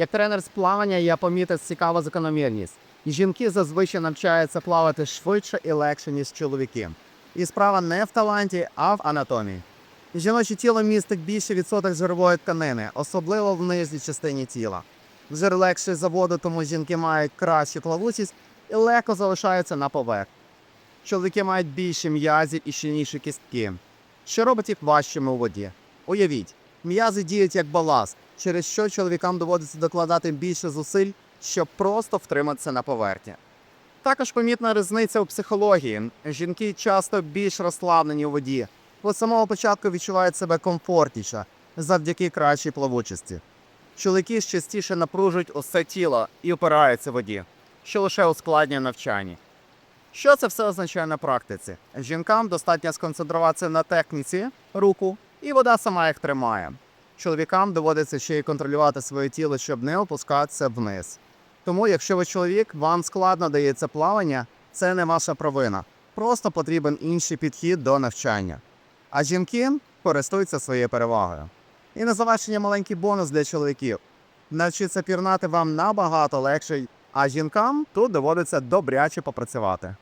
Як тренер з плавання я помітив цікаву закономірність. Жінки зазвичай навчаються плавати швидше і легше, ніж чоловіки. І справа не в таланті, а в анатомії. Жіноче тіло містить більше відсоток жирової тканини, особливо в нижній частині тіла. Жир легше за воду, тому жінки мають кращу плавучість і легко залишаються на поверхні. Чоловіки мають більше м'язів і щільніші кістки, що робить їх важчими у воді. Уявіть, м'язи діють як баласт, через що чоловікам доводиться докладати більше зусиль, щоб просто втриматися на поверхні. Також помітна різниця у психології. Жінки часто більш розслаблені у воді, бо з самого початку відчувають себе комфортніше завдяки кращій плавучості. Чоловіки частіше напружують усе тіло і опираються в воді, що лише ускладнює навчання. Що це все означає на практиці? Жінкам достатньо сконцентруватися на техніці, руку, і вода сама їх тримає. Чоловікам доводиться ще й контролювати своє тіло, щоб не опускатися вниз. Тому, якщо ви чоловік, вам складно дається плавання, це не ваша провина. Просто потрібен інший підхід до навчання. А жінки користуються своєю перевагою. І на завершення маленький бонус для чоловіків. Навчитися пірнати вам набагато легше, а жінкам тут доводиться добряче попрацювати.